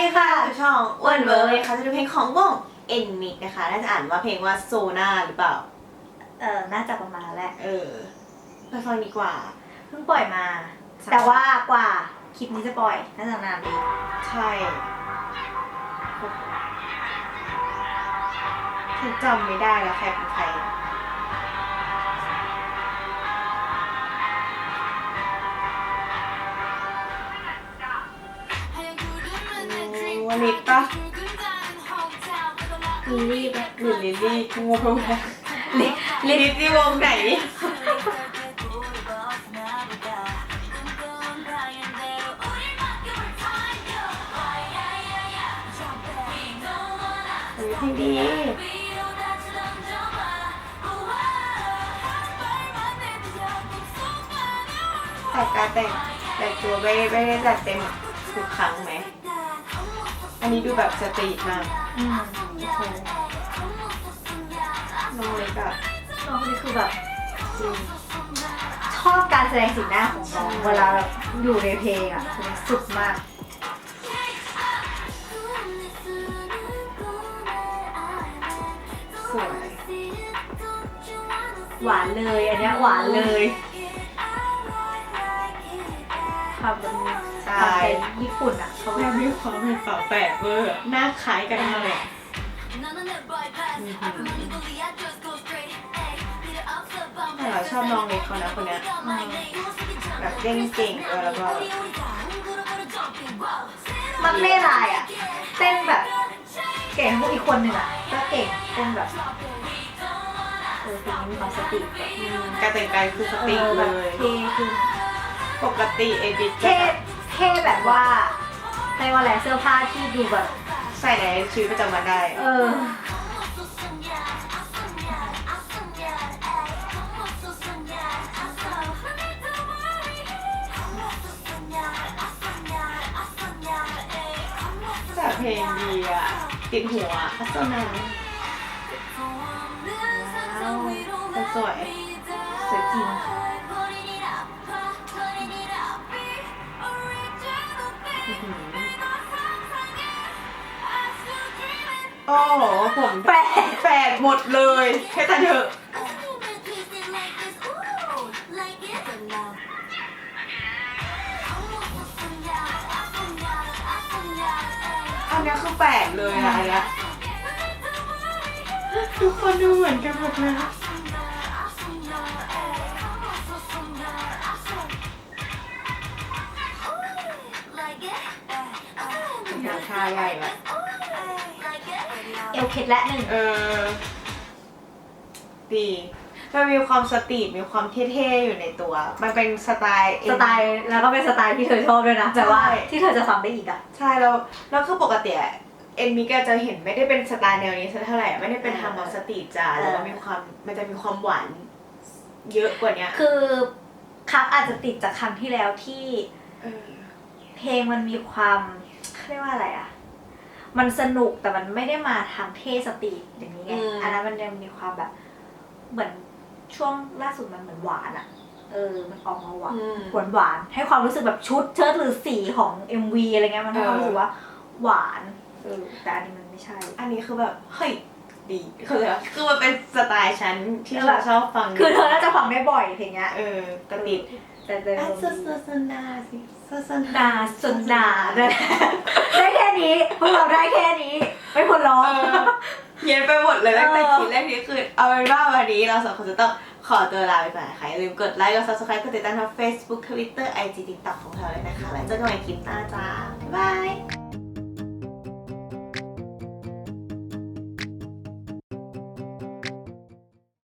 ดีค่ะช่องอ้วนเวิร์กเลยค่ะจะเป็นเพลงของวงเอ็นมิกนะคะน่าจะอ่านว่าเพลงว่าโซนาหรือเปล่า เออน่าจะประมาณนั้นแหละเออไปฟังดีกว่า เพิ่งปล่อยมาสักแต่ว่ากว่าคลิปนี้จะปล่อยน่าจะนานดีใช่ฉันจำไม่ได้แล้วใครเป็นใคร วันนี้ปะลิลลี่ปะหรือลิลลี่งงไปหมดแล้วลิลิลลี่วงไหนเฮ้ดีแต่การแต่งแต่งตัวไม่ไม่ได้จัดเต็มทุกครั้งไหม อันนี้ดูแบบสตรีทมากอืมน้องเล็กอะน้องคนนี้คือแบบจริงชอบการแสดงสีหน้าของน้องเวลาแบบอยู่ในเพลงอะคือสุดมาก สวย หวานเลย อันเนี้ยหวานเลยทำเป็น ทำเป็นญี่ปุ่นอะเขาแม่มีความเป็นฝาแฝดเวอร์หน้าคล้ายกันมากเลยอะแต่เราชอบน้องเล็กเขานะคนเนี้ยแบบเล่นเก่งเออแล้วก็มันไม่ลายอะเต้นแบบเก่งพวกอีกคนหนึ่งอะก็เก่งเต้นแบบเออเพลงนี้มีความสติแบบอืมการแต่งกายคือสติเออเลแบบยเท่ขึ้นปกติเอดิทเท่ เท่แบบว่าเรียกว่าอะไรเสื้อผ้าที่ดูแบบ ใส่ในชีวิตประจำวันได้ เออ แต่เพลงดีอะ ติดหัวพัฒนาว้าวสวยสวยจริง โอ้โหผมแปลกแฝดหมดเลยแค่แต่เถอะอันนี้คือแปดเลยอะอันเนี้ยทุกคนดูเหมือนกันหมดเลย ราคาใหญ่แบบเอวเคล็ดและหนึ่งเออดีมันมีความสตรีทมีความเท่ๆอยู่ในตัว มันเป็นสไตล์สไตล์แล้วก็เป็นสไตล์ที่เธอชอบด้วยนะแต่ว่าที่เธอจะฟังได้อีกอะใช่แล้วแล้วคือปกติเอ็นมิกาจะเห็นไม่ได้เป็นสไตล์แนวนี้สักเท่าไหร่ไม่ได้เป็นทางแบบสตรีทจ๋าแล้วมันมีความมันจะมีความหวานเยอะกว่านี้คือครับอาจจะติดจากครั้งที่แล้วที่เพลงมันมีความ เขาเรียกว่าอะไรอะ มันสนุกแต่มันไม่ได้มาทางเท่สตรีทอย่างนี้ไงอันนั้นมันยังมีความแบบ เหมือนช่วงล่าสุดมันเหมือนหวานอะ เออ มันออกมาหวาน อืม หวานหวานๆให้ความรู้สึกแบบชุดเชิ้ตหรือสีของ MV อะไรเงี้ยมันให้ความรู้สึกว่าหวานเออแต่อันนี้มันไม่ใช่ อันนี้คือแบบเฮ้ยดีคือแบบคือมันเป็นสไตล์ฉันที่แล้วแบเราบชอบฟังคือเธอน่าจะฟังได้บ่อยเพลงเนี้ยเออแต่ติด แต่แต่อะโซโซโซนาสิโซโซนาสนนาได้ได้แค่นี้พวกเราได้แค่นี้ ไม่ควรร้องเออเขียนไปหมดเลยตั้งแต่เออคลิปแรกที่คือ เอาเป็นว่าวันนี้เราสองคนจะต้องขอตัวลาไปก่อนนะคะอย่าลืมกดไลค์กด subscribe กดติดตามทาง Facebook Twitter IG TikTok ของเราเลยนะคะ แล้วเจอกันใหม่คลิปหน้าจ้าบ๊ายบาย